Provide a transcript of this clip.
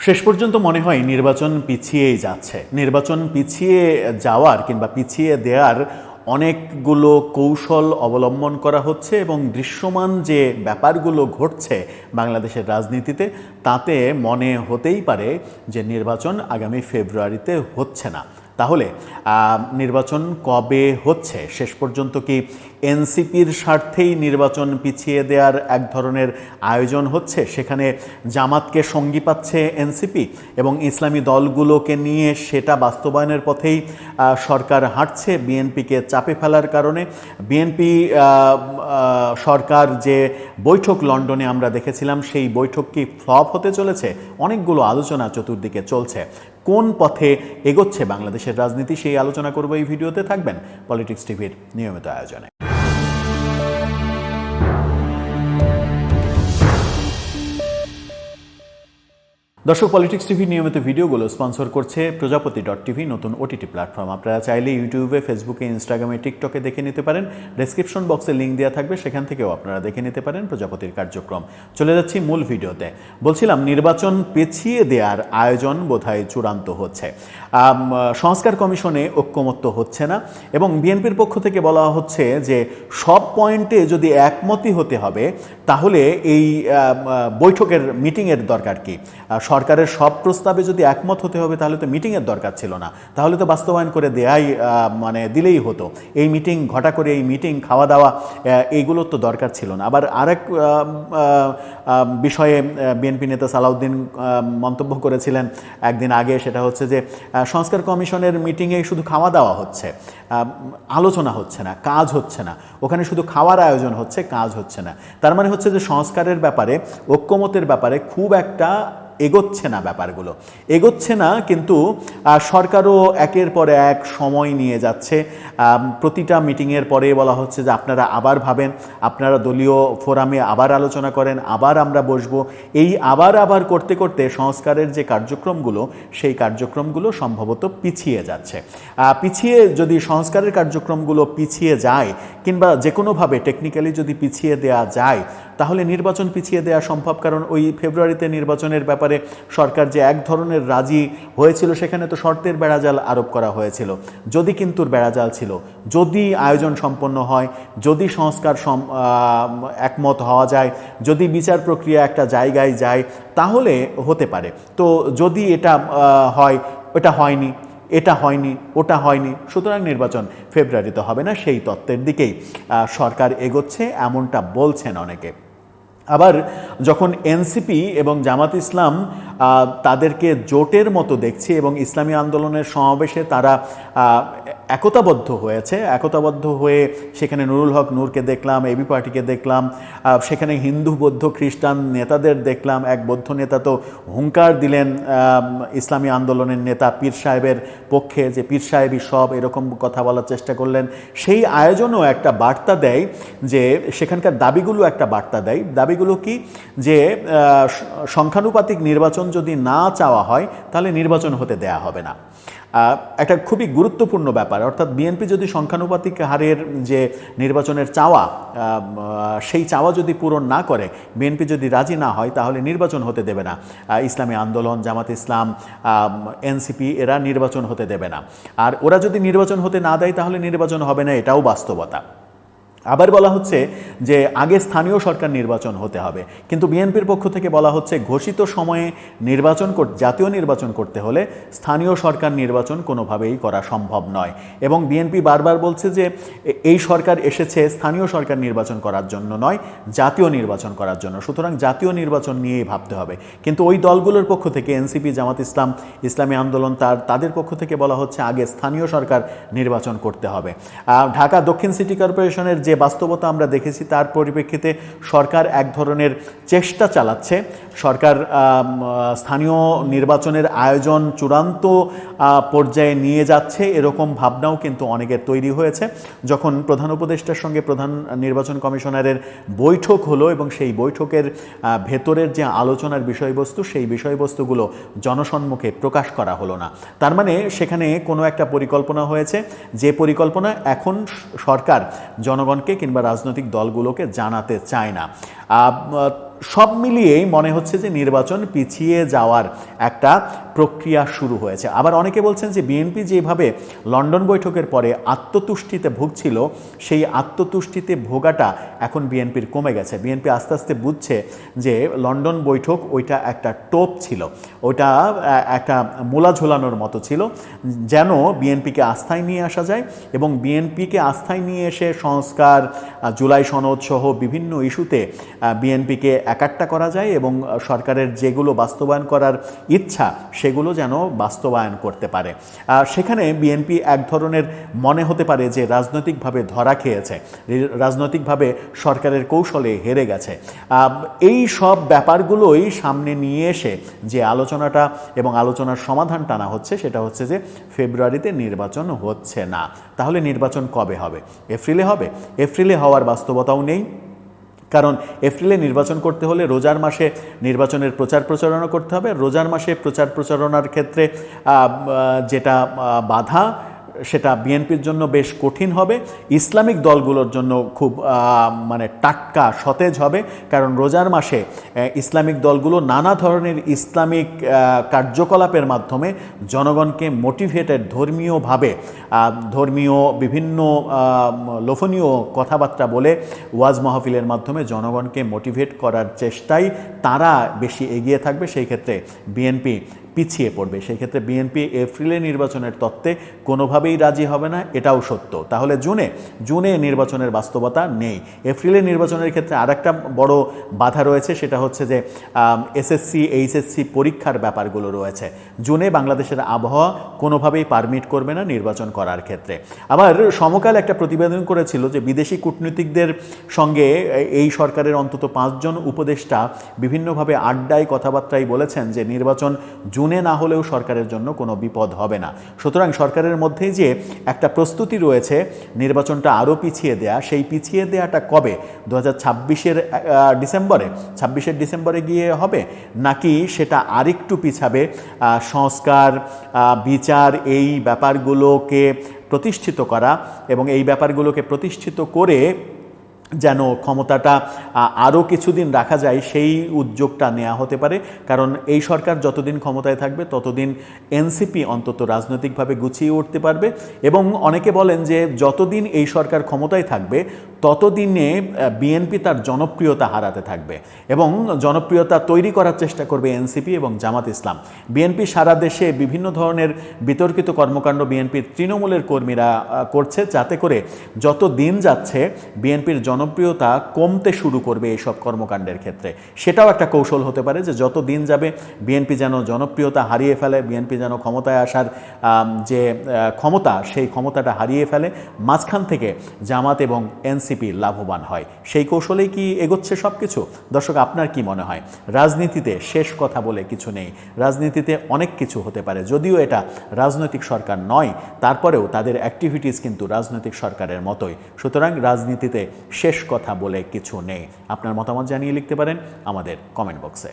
শেষ পর্যন্ত মনে হয় নির্বাচন পিছিয়েই যাচ্ছে। নির্বাচন পিছিয়ে যাওয়ার কিংবা পিছিয়ে দেওয়ার অনেকগুলো কৌশল অবলম্বন করা হচ্ছে এবং দৃশ্যমান যে ব্যাপারগুলো ঘটছে বাংলাদেশের রাজনীতিতে, তাতে মনে হতেই পারে যে নির্বাচন আগামী ফেব্রুয়ারিতে হচ্ছে না। তাহলে নির্বাচন কবে হচ্ছে? শেষ পর্যন্ত কি এনসিপির স্বার্থেই নির্বাচন পিছিয়ে দেওয়ার এক ধরনের আয়োজন হচ্ছে? সেখানে জামাতকে সঙ্গী পাচ্ছে এনসিপি এবং ইসলামী দলগুলোকে নিয়ে সেটা বাস্তবায়নের পথেই সরকার হাঁটছে, বিএনপিকে চাপে ফেলার কারণে। বিএনপি সরকার যে বৈঠক লন্ডনে আমরা দেখেছিলাম, সেই বৈঠক কি ফ্লপ হতে চলেছে? অনেকগুলো আলোচনা চতুর্দিকে চলছে। কোন পথে এগোচ্ছে বাংলাদেশের রাজনীতি, সেই আলোচনা করব এই ভিডিওতে। থাকবেন পলিটিক্স টিভির নিয়মিত আয়োজনে। দর্শক পলিটিক্স টিভি নিয়মিত ভিডিওগুলো স্পন্সর করছে প্রজাপতি ডট টিভি নতুন ওটিটি প্ল্যাটফর্ম আপনারা চাইলে ইউটিউবে ফেসবুকে ইনস্টাগ্রামে টিকটকে দেখে নিতে পারেন। ডেসক্রিপশন বক্সে লিঙ্ক দেওয়া থাকবে, সেখান থেকেও আপনারা দেখে নিতে পারেন প্রজাপতির কার্যক্রম। চলে যাচ্ছি মূল ভিডিওতে। বলছিলাম, নির্বাচন পেছিয়ে দেওয়ার আয়োজন বোধহয় চূড়ান্ত হচ্ছে। সংস্কার কমিশনে ঐক্যমত্য হচ্ছে না এবং বিএনপির পক্ষ থেকে বলা হচ্ছে যে সব পয়েন্টে যদি একমতই হতে হবে, তাহলে এই বৈঠকের মিটিংয়ের দরকার কি? সরকারের সব প্রস্তাবে যদি একমত হতে হবে, তাহলে তো মিটিংয়ের দরকার ছিল না। তাহলে তো বাস্তবায়ন করে দেয়াই মানে দিলেই হতো। এই মিটিং, ঘটা করে এই মিটিং, খাওয়া দাওয়া এইগুলোর তো দরকার ছিল না। আবার আরেক বিষয়ে বিএনপি নেতা সালাউদ্দিন মন্তব্য করেছিলেন একদিন আগে, সেটা হচ্ছে যে সংস্কার কমিশনের মিটিংয়ে শুধু খাওয়া দাওয়া হচ্ছে আলোচনা হচ্ছে না, কাজ হচ্ছে না। ওখানে শুধু খাওয়ার আয়োজন হচ্ছে, কাজ হচ্ছে না। তার মানে হচ্ছে যে সংস্কারের ব্যাপারে, ঐক্যমতের ব্যাপারে খুব একটা এগোচ্ছে না ব্যাপারগুলো। এগোচ্ছে না কিন্তু সরকারও একের পর এক সময় নিয়ে যাচ্ছে। প্রতিটা মিটিংয়ের পরে বলা হচ্ছে যে আপনারা আবার ভাবেন, আপনারা দলীয় ফোরামে আবার আলোচনা করেন, আবার আমরা বসবো। এই আবার আবার করতে করতে সংস্কারের যে কার্যক্রমগুলো, সেই কার্যক্রমগুলো সম্ভবত পিছিয়ে যাচ্ছে। পিছিয়ে যদি সংস্কারের কার্যক্রমগুলো পিছিয়ে যায় কিংবা যে কোনোভাবে টেকনিক্যালি যদি পিছিয়ে দেওয়া যায়, তাহলে নির্বাচন পিছিয়ে দেওয়া সম্ভব। কারণ ওই ফেব্রুয়ারিতে নির্বাচনের ব্যাপারে সরকার যে এক ধরনের রাজি হয়েছিল, সেখানে তো শর্তের বেড়াজাল আরোপ করা হয়েছিল। যদি কিন্তুর বেড়াজাল ছিল, যদি আয়োজন সম্পন্ন হয়, যদি সংস্কার একমত হওয়া যায়, যদি বিচার প্রক্রিয়া একটা জায়গায় যায়, তাহলে হতে পারে। তো যদি এটা হয় ওটা হয়নি, এটা হয়নি, ওটা হয়নি, সুতরাং নির্বাচন ফেব্রুয়ারিতে হবে না, সেই তত্ত্বের দিকেই সরকার এগোচ্ছে, এমনটা বলছেন অনেকে। আবার যখন এনসিপি এবং জামাত ইসলাম তাদেরকে জোটের মতো দেখছি এবং ইসলামী আন্দোলনের সমাবেশে তারা একতাবদ্ধ হয়েছে। একতাবদ্ধ হয়ে সেখানে নুরুল হক নূরকে দেখলাম এবি পার্টিকে দেখলাম সেখানে হিন্দু, বৌদ্ধ, খ্রিস্টান নেতাদের দেখলাম। এক বৌদ্ধ নেতা তো হুঙ্কার দিলেন ইসলামী আন্দোলনের নেতা পীর সাহেবের পক্ষে যে পীর সাহেবই সব এরকম কথা বলার চেষ্টা করলেন। সেই আয়োজনও একটা বার্তা দেয় যে সেখানকার দাবিগুলো একটা বার্তা দেয়। দাবিগুলো কি? যে সংখ্যানুপাতিক নির্বাচন যদি না চাওয়া হয়, তাহলে নির্বাচন হতে দেয়া হবে না। একটা খুবই গুরুত্বপূর্ণ ব্যাপার, অর্থাৎ বিএনপি যদি সংখ্যানুপাতিক হারের যে নির্বাচনের চাওয়া সেই চাওয়া যদি পূরণ না করে, বিএনপি যদি রাজি না হয়, তাহলে নির্বাচন হতে দেবে না। ইসলামী আন্দোলন, জামাত ইসলাম এনসিপি, এরা নির্বাচন হতে দেবে না। আর ওরা যদি নির্বাচন হতে না দেয়, তাহলে নির্বাচন হবে না, এটাও বাস্তবতা। আবার বলা হচ্ছে যে আগে স্থানীয় সরকার নির্বাচন হতে হবে। কিন্তু বিএনপির পক্ষ থেকে বলা হচ্ছে ঘোষিত সময়ে নির্বাচন জাতীয় নির্বাচন করতে হলে স্থানীয় সরকার নির্বাচন কোনোভাবেই করা সম্ভব নয়। এবং বিএনপি বারবার বলছে যে এই সরকার এসেছে স্থানীয় সরকার নির্বাচন করার জন্য নয়, জাতীয় নির্বাচন করার জন্য। সুতরাং জাতীয় নির্বাচন নিয়েই ভাবতে হবে। কিন্তু ওই দলগুলোর পক্ষ থেকে এনসিপি, জামাত ইসলাম, ইসলামী আন্দোলন তার, তাদের পক্ষ থেকে বলা হচ্ছে আগে স্থানীয় সরকার নির্বাচন করতে হবে। ঢাকা দক্ষিণ সিটি কর্পোরেশনের যে বাস্তবতা আমরা দেখেছি তার পরিপ্রেক্ষিতে সরকার এক ধরনের চেষ্টা চালাচ্ছে। সরকার স্থানীয় নির্বাচনের আয়োজন চূড়ান্ত পর্যায়ে নিয়ে যাচ্ছে এরকম ভাবনাও কিন্তু অনেকের তৈরি হয়েছে। যখন প্রধান উপদেষ্টার সঙ্গে প্রধান নির্বাচন কমিশনারের বৈঠক হলো এবং সেই বৈঠকের ভেতরের যে আলোচনার বিষয়বস্তু, সেই বিষয়বস্তুগুলো জনসম্মুখে প্রকাশ করা হলো না। তার মানে সেখানে কোনো একটা পরিকল্পনা হয়েছে। যে পরিকল্পনা এখন সরকার সরকার জনগণকে কিংবা রাজনৈতিক দলগুলোকে জানাতে চায় না। সব মিলিয়েই মনে হচ্ছে যে নির্বাচন পিছিয়ে যাওয়ার একটা প্রক্রিয়া শুরু হয়েছে। আবার অনেকে বলছেন যে বিএনপি যেভাবে লন্ডন বৈঠকের পরে আত্মতুষ্টিতে ভুগছিল, সেই আত্মতুষ্টিতে ভোগাটা এখন বিএনপির কমে গেছে। বিএনপি আস্তে আস্তে বুঝছে যে লন্ডন বৈঠক ওইটা একটা টোপ ছিল, ওইটা একটা মোলা ঝোলানোর মতো ছিল, যেন বিএনপিকে আস্থায় নিয়ে আসা যায় এবং বিএনপিকে আস্থায় নিয়ে এসে সংস্কার জুলাই সনদ সহ বিভিন্ন ইস্যুতে বিএনপিকে একাট্টা করা যায় এবং সরকারের যেগুলো বাস্তবায়ন করার ইচ্ছা, সেগুলো যেন বাস্তবায়ন করতে পারে। সেখানে বিএনপি এক ধরনের মনে হতে পারে যে রাজনৈতিকভাবে ধরা খেয়েছে রাজনৈতিকভাবে সরকারের কৌশলে হেরে গেছে। এই সব ব্যাপারগুলোই সামনে নিয়ে এসে যে আলোচনাটা এবং আলোচনার সমাধান টানা হচ্ছে, সেটা হচ্ছে যে ফেব্রুয়ারিতে নির্বাচন হচ্ছে না। তাহলে নির্বাচন কবে হবে? এপ্রিলে হবে? এপ্রিলে হওয়ার বাস্তবতাও নেই। কারণ এপ্রিলে নির্বাচন করতে হলে রোজার মাসে নির্বাচনের প্রচার প্রচারণা করতে হবে। রোজার মাসে প্রচার প্রচারণার ক্ষেত্রে যেটা বাধা সেটা বিএনপির জন্য বেশ কঠিন হবে। ইসলামিক দলগুলোর জন্য খুব মানে টাটকা, সতেজ হবে। কারণ রোজার মাসে ইসলামিক দলগুলো নানা ধরনের ইসলামিক কার্যকলাপের মাধ্যমে জনগণকে মোটিভেটেড, ধর্মীয়ভাবে ধর্মীয় বিভিন্ন লোভনীয় কথাবার্তা বলে ওয়াজ মাহফিলের মাধ্যমে জনগণকে মোটিভেট করার চেষ্টাই তারা বেশি এগিয়ে থাকবে। সেই ক্ষেত্রে বিএনপি পিছিয়ে পড়বে। সেই ক্ষেত্রে বিএনপি এপ্রিলে নির্বাচনের তত্ত্বে কোনোভাবেই রাজি হবে না, এটাও সত্য। তাহলে জুনে জুনে নির্বাচনের বাস্তবতা নেই। এপ্রিলে নির্বাচনের ক্ষেত্রে আরেকটা বড় বাধা রয়েছে, সেটা হচ্ছে যে এসএসসি, এইচএসসি পরীক্ষার ব্যাপারগুলো রয়েছে। জুনে বাংলাদেশের আবহাওয়া কোনোভাবেই পারমিট করবে না নির্বাচন করার ক্ষেত্রে। আবার সমকাল একটা প্রতিবেদন করেছিল যে, বিদেশি কূটনীতিকদের সঙ্গে এই সরকারের অন্তত পাঁচজন উপদেষ্টা বিভিন্নভাবে আড্ডায় কথাবার্তায় বলেছেন যে, নির্বাচন জুনে না হলেও সরকারের জন্য কোনো বিপদ হবে না। সুতরাং সরকারের মধ্যেই যে একটা প্রস্তুতি রয়েছে, নির্বাচনটা আরও পিছিয়ে দেয়া, সেই পিছিয়ে দেয়াটা কবে? দু হাজার ডিসেম্বরে। ছাব্বিশের ডিসেম্বরে গিয়ে হবে? নাকি সেটা আরেকটু পিছাবে? সংস্কার বিচার, এই ব্যাপারগুলোকে প্রতিষ্ঠিত করা এবং এই ব্যাপারগুলোকে প্রতিষ্ঠিত করে যেন ক্ষমতাটা আরও কিছুদিন রাখা যায়, সেই উদ্যোগটা নেওয়া হতে পারে। কারণ এই সরকার যতদিন ক্ষমতায় থাকবে, ততদিন এনসিপি অন্তত রাজনৈতিকভাবে গুছিয়ে উঠতে পারবে। এবং অনেকে বলেন যে, যতদিন এই সরকার ক্ষমতায় থাকবে ততদিনে বিএনপি তার জনপ্রিয়তা হারাতে থাকবে এবং জনপ্রিয়তা তৈরি করার চেষ্টা করবে এনসিপি এবং জামাত ইসলাম। বিএনপি সারা দেশে বিভিন্ন ধরনের বিতর্কিত কর্মকাণ্ড বিএনপির তৃণমূলের কর্মীরা করছে যাতে করে যত দিন যাচ্ছে বিএনপির জনপ্রিয়তা কমতে শুরু করবে এইসব কর্মকাণ্ডের ক্ষেত্রে। সেটাও একটা কৌশল হতে পারে যে যত দিন যাবে বিএনপি যেন জনপ্রিয়তা হারিয়ে ফেলে, বিএনপি যেন ক্ষমতায় আসার যে ক্ষমতা, সেই ক্ষমতাটা হারিয়ে ফেলে, মাঝখান থেকে জামাত এবং এনসিপি লাভবান হয়। সেই কৌশলেই কি এগোচ্ছে সব কিছু দর্শক, আপনার কি মনে হয়? রাজনীতিতে শেষ কথা বলে কিছু নেই। রাজনীতিতে অনেক কিছু হতে পারে। যদিও এটা রাজনৈতিক সরকার নয়, তারপরেও তাদের অ্যাক্টিভিটিস কিন্তু রাজনৈতিক সরকারের মতোই। সুতরাং রাজনীতিতে শেষ কথা বলে কিছু নেই। আপনার মতামত জানিয়ে লিখতে পারেন আমাদের কমেন্ট বক্সে